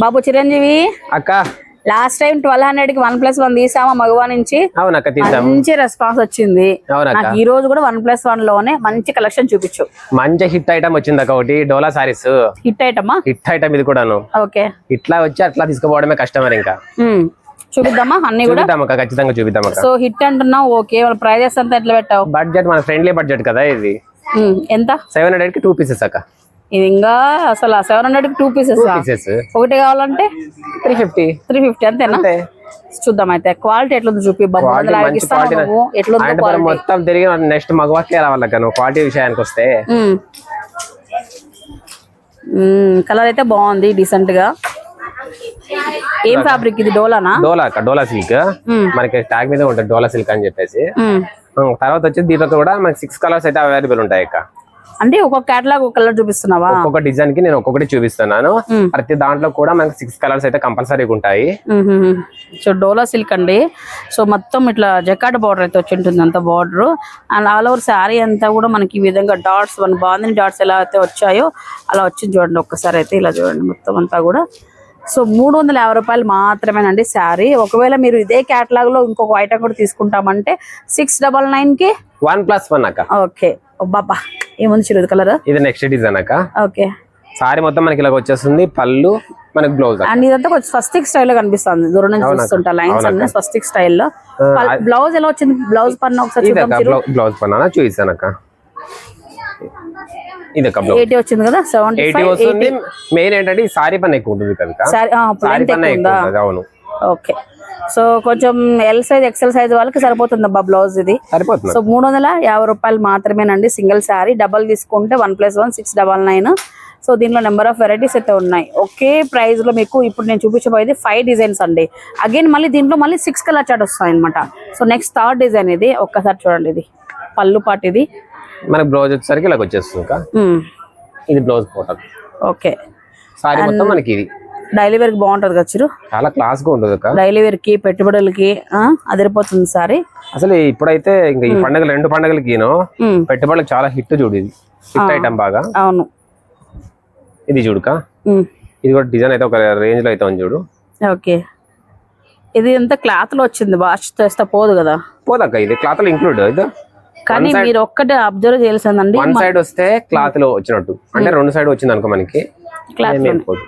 బాబు చిరంజీవి అక్క. Last time twelve హండ్రెడ్కి one plus one తీసామా మగవా నుంచి? మంచి రెస్పాన్స్ వచ్చింది. నాకు ఈ రోజు కూడా వన్ ప్లస్ వన్లోనే మంచి కలెక్షన్ చూపించు. మంచి హిట్ ఐటమ్ వచ్చింది అక్క ఒకటి డోలా సారీస్ హిట్ ఐటమా హిట్ ఐటమ్ ఇది కూడాను. ఓకే. ఇట్లా వచ్చి అట్లా తీసుకుపోవడమే కస్టమర్ ఇంకా. చూపిద్దామా? అన్ని కూడా? ఖచ్చితంగా చూపిద్దాం సో హిట్ అంటున్నావు ఓకే. వాళ్ళ ప్రైజెస్ అంతా ఎట్లా పెట్టావు? బడ్జెట్ మన ఫ్రెండ్లీ బడ్జెట్ కదా ఇది. ఎంత? సెవెన్ హండ్రెడ్కి టూ పీసెస్ అక్క. ఇది ఇంకా అసలు సెవెన్ హండ్రెడ్ టూ పీసెస్ ఒకటి కావాలంటే త్రీ ఫిఫ్టీ త్రీ ఫిఫ్టీ అంతేనా? అంతే. చూద్దాం అయితే. క్వాలిటీ ఎట్లుందో చూపి. క్వాలిటీ మొత్తం తిరిగి నెక్స్ట్ మగవాకే నువ్వు క్వాలిటీ విషయానికి వస్తే. కలర్ అయితే బాగుంది డీసెంట్గా. ఏం ఫ్యాబ్రిక్ ఇది? డోలానా? డోలా డోలా సిల్క్. మనకి ట్యాగ్ మీద ఉంటుంది డోలా సిల్క్ అని చెప్పేసి. తర్వాత వచ్చి దీంట్లో కూడా మనకి సిక్స్ కలర్స్ అయితే అవైలబుల్ ఉంటాయి అక్క. అంటే ఒక్కొక్క కేటలాగ్ ఒక కలర్ చూపిస్తున్నావా? ఒక్కొక్క డిజైన్కి నేను ఒక్కొక్కటి చూపిస్తున్నాను. ప్రతి దాంట్లో కూడా మనకి సిక్స్ కలర్స్ అయితే కంపల్సరీగా ఉంటాయి. సో డోలా సిల్క్ అండి. సో మొత్తం ఇట్లా జకాట్ బార్డర్ అయితే వచ్చి ఉంటుంది అంత border and all over sari అంతా కూడా మనకి ఈ విధంగా డాట్స్ మన బాందిని డాట్స్ ఎలా అయితే వచ్చాయో అలా వచ్చింది చూడండి. ఒక్కసారి అయితే ఇలా చూడండి మొత్తం అంతా కూడా. సో మూడు వందల యాభై రూపాయలు మాత్రమేనండి శారీ ఒకవేళ మీరు ఇదే కేటలాగ్లో ఇంకొక ఐటమ్ కూడా తీసుకుంటామంటే సిక్స్ డబల్ నైన్కి? వన్ ప్లస్ వన్ అక్క. ఓకే. బాబా ఏముంది చిరుది కలర్ ఇది నెక్స్ట్ డిజైన్ అక్క. ఓకే. సారీ మొత్తం మనకి ఇలా వచ్చేస్తుంది పళ్ళు మనకి బ్లౌజ్ అండ్ ఇదంతా కొంచెం స్వస్తిక్ స్టైల్లో కనిపిస్తుంది. దూరం నుంచి చూస్తుంటా లైన్స్ అన్ని స్వస్తిక్ స్టైల్లో బ్లౌజ్ ఎలా వచ్చింది? బ్లౌజ్ పన్న ఒకసారి బ్లౌజ్ పన్నా చూపిస్తాను అక్క. ఇది ఎయిటీ వచ్చింది కదా? సెవెంటీ ఎయిటీ ఫైవ్ వస్తుంది మెయిన్ ఏంటంటే ఈ సారీ పన్న ఎక్కువ ఉంటుంది కనుక సారీ పన్న ఎక్కువ అవును. ఓకే. సో కొంచెం ఎల్ సైజ్ ఎక్సెల్ సైజ్ వాళ్ళకి సరిపోతుంది అబ్బా బ్లౌజ్ ఇది. సరిపోతుంది? సో మూడు వందల యాభై రూపాయలు మాత్రమేనండి సింగిల్ శారీ డబల్ తీసుకుంటే one plus one six double nine so దీనిలో నెంబర్ ఆఫ్ వెరైటీస్ అయితే ఉన్నాయి. ఒకే ప్రైస్లో మీకు ఇప్పుడు నేను చూపించబోయేది ఫైవ్ డిజైన్స్ అండి. అగైన్ మళ్ళీ దీంట్లో మళ్ళీ సిక్స్ కలర్ చార్ట్ వస్తాయి అనమాట సో నెక్స్ట్ థర్డ్ డిజైన్ ఇది. ఒక్కసారి చూడండి ఇది. పళ్ళు పాటు ఇది. మనకి బ్లౌజ్ వచ్చేసరికి ఇలా వచ్చేస్తుంది మ్మ్. ఇది బ్లౌజ్ పోటల్ ఓకే సారీ మొత్తం మనకి ఇది. డైలీ వేర్కి బాగుంటది కదా చిరు? చాలా క్లాస్గా ఉంటుంది అక్క. డైలీ వేర్కి పెట్టుబడులకి ఆ, అదిరిపోతుంది సారీ. అసలు ఇప్పుడైతే ఇంకా ఈ పండుగ రెండు పండుగలకి. పెట్టుబడులకు చాలా హిట్ చూడు ఇది. హిట్ ఐటమ్ బాగా. అవును. ఇది చూడుక. ఇది కూడా డిజైన్ అయితే ఒక రేంజ్లో అయితే ఉంది చూడు. ఓకే. ఇది ఎంత క్లాత్లో వచ్చింది వాష్ చేస్తే పోదు కదా. పోదక్క ఇది క్లాత్లో ఇంక్లూడ్ ఇది? కానీ మీరు ఒక్కటే అబ్జర్వ్ చేయాల్సిందండి. వన్ సైడ్ వస్తే క్లాత్లో వచ్చినట్టు. అంటే రెండు సైడ్ వచ్చింది అనుకో మనకి. వెళ్ళిపోదు.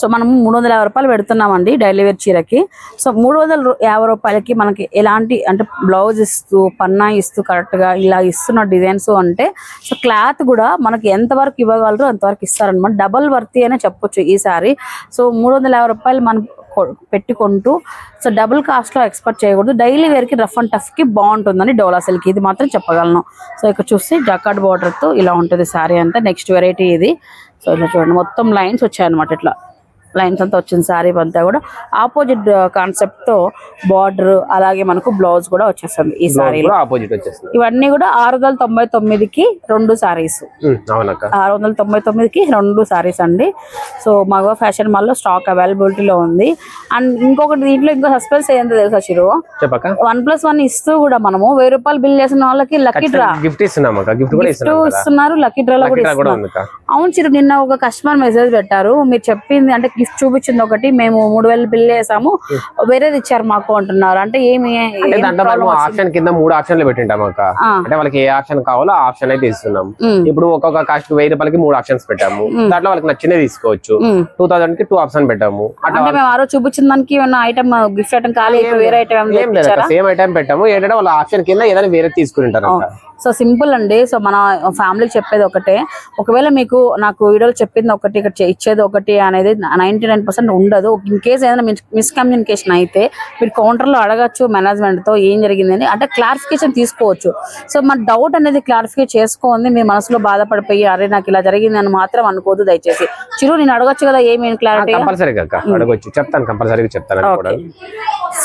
సో మనం మూడు వందల యాభై రూపాయలు పెడుతున్నామండి డైలీ వేర్ చీరకి. సో మూడు వందల యాభై రూపాయలకి మనకి ఎలాంటి అంటే బ్లౌజ్ ఇస్తూ పన్నా ఇస్తూ కరెక్ట్గా గా ఇలా ఇస్తున్న డిజైన్స్ అంటే సో క్లాత్ కూడా మనకి ఎంతవరకు ఇవ్వగలరు అంతవరకు ఇస్తారనమాట డబల్ వర్తీ అనే చెప్పొచ్చు ఈ సారీ. సో మూడు వందల యాభై రూపాయలు మనం పెట్టుకుంటూ సో డబుల్ కాస్ట్లో ఎక్స్పెక్ట్ చేయకూడదు. డైలీ వేర్కి రఫ్ అండ్ టఫ్కి బాగుంటుందని డోలా సిల్క్ ఇది మాత్రం చెప్పగలను. సో ఇక్కడ చూస్తే జకాట్ బార్డర్తో ఇలా ఉంటుంది శారీ అంతా. నెక్స్ట్ వెరైటీ ఇది. సో ఇలా చూడండి మొత్తం లైన్స్ వచ్చాయన్నమాట ఇట్లా. లైన్స్ అంతా వచ్చింది శారీ అంతా కూడా. ఆపోజిట్ కాన్సెప్ట్తో బార్డర్ అలాగే మనకు బ్లౌజ్ కూడా వచ్చేస్తుంది ఈ శారీలో. కూడా ఆపోజిట్ వచ్చేస్తుంది. ఇవన్నీ కూడా ఆరు వందల తొంభై తొమ్మిదికి రెండు శారీస్. అవునక్క. ఆరు వందల తొంభై తొమ్మిదికి రెండు సారీస్ అండి. సో మగ ఫ్యాషన్ మాల్లో స్టాక్ అవైలబిలిటీలో ఉంది. అండ్ ఇంకొకటి దీంట్లో ఇంకో సస్పెన్స్ ఏంటో తెలుసా చిరు? వన్ ప్లస్ వన్ ఇస్తూ కూడా మనము వెయ్యి రూపాయలు బిల్ చేసిన వాళ్ళకి లక్కీ డ్రా గిఫ్ట్ ఇస్తున్నాం అక్క గిఫ్ట్ ఇస్తున్నారు లక్కీ డ్రాలో కూడా అవును చిరు నిన్న ఒక కస్టమర్ మెసేజ్ పెట్టారు. మీరు చెప్పింది అంటే గిఫ్ట్ చూపించింది ఒకటి మేము మూడు వేలు బిల్ చేసాము. వేరేది ఇచ్చారు మాకు అంటున్నారు. అంటే ఏమి? ఆప్షన్ కింద మూడు ఆప్షన్లు పెట్టింటాం అక్క. అంటే వాళ్ళకి ఏ ఆప్షన్ కావాలో ఆ ఆప్షన్ అయితే ఇస్తున్నాం ఇప్పుడు ఒక్కొక్క కాస్ట్ వెయ్యి రూపాయలకి మూడు ఆప్షన్స్ పెట్టాము. దాంట్లో వాళ్ళకి నచ్చినవి తీసుకోవచ్చు. టూ థౌసండ్కి టూ ఆప్షన్ పెట్టాము. అంటే మేము ఆ రోజు చూపించిన దానికి ఏమన్నా ఐటమ్ గిఫ్ట్ ఐటమ్ ఖాళీ వేరే ఐటమ్ సేమ్ ఐటమ్ పెట్టాము. ఏంటంటే వాళ్ళ ఆప్షన్ కింద ఏదైనా వేరే అక్క. సో సింపుల్ అండి. సో మన ఫ్యామిలీకి చెప్పేది ఒకటే. ఒకవేళ మీకు నాకు వీడియోలో చెప్పింది ఒకటి ఇక్కడ ఇచ్చేది ఒకటి అనేది నైన్టీ నైన్ పర్సెంట్ ఉండదు. ఇన్ కేస్ ఏదైనా మిస్కమ్యూనికేషన్ అయితే మీరు కౌంటర్లో అడగచ్చు మేనేజ్మెంట్తో ఏం జరిగిందని. అంటే క్లారిఫికేషన్ తీసుకోవచ్చు. సో మన డౌట్ అనేది క్లారిఫై చేసుకోండి మీ మనసులో బాధపడిపోయి అరే నాకు ఇలా జరిగింది అని మాత్రం అనుకోదు దయచేసి. చిరు నేను అడగచ్చు కదా ఏమేమి క్లారిటీ కంపల్సరీగా అక్క. అడగొచ్చు. చెప్తాను కంపల్సరీగా చెప్తాను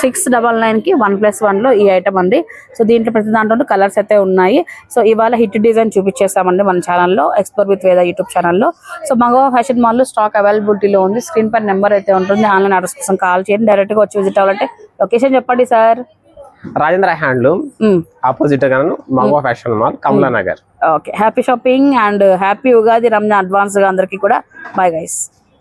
సిక్స్ డబల్ నైన్కి వన్ ప్లస్ వన్లో ఈ ఐటమ్ అండి సో దీంట్లో ప్రతి దాంట్లో కలర్స్ అయితే ఉన్నాయి. సో ఇవాళ హిట్ డిజైన్ చూపించేస్తామండి మన ఛానల్లో ఎక్స్ప్లోర్ విత్ వేద యూట్యూబ్ ఛానల్లో సో మగవా ఫ్యాషన్ మాల్లో స్టాక్ అవైలబిలిటీలో ఉంది. స్క్రీన్ పైన నెంబర్ అయితే ఉంటుంది. ఆన్లైన్ ఆర్డర్స్ కోసం కాల్ చేయండి. డైరెక్ట్గా వచ్చి విజిట్ అవ్వాలంటే లొకేషన్ చెప్పండి సార్ రాజేంద్ర హ్యాండ్లూమ్ ఆపోజిట్ గాను Magava fashion mall Kamala Nagar okay happy shopping and happy Ugadi Ramzan అడ్వాన్స్గా అందరికీ కూడా. Bye guys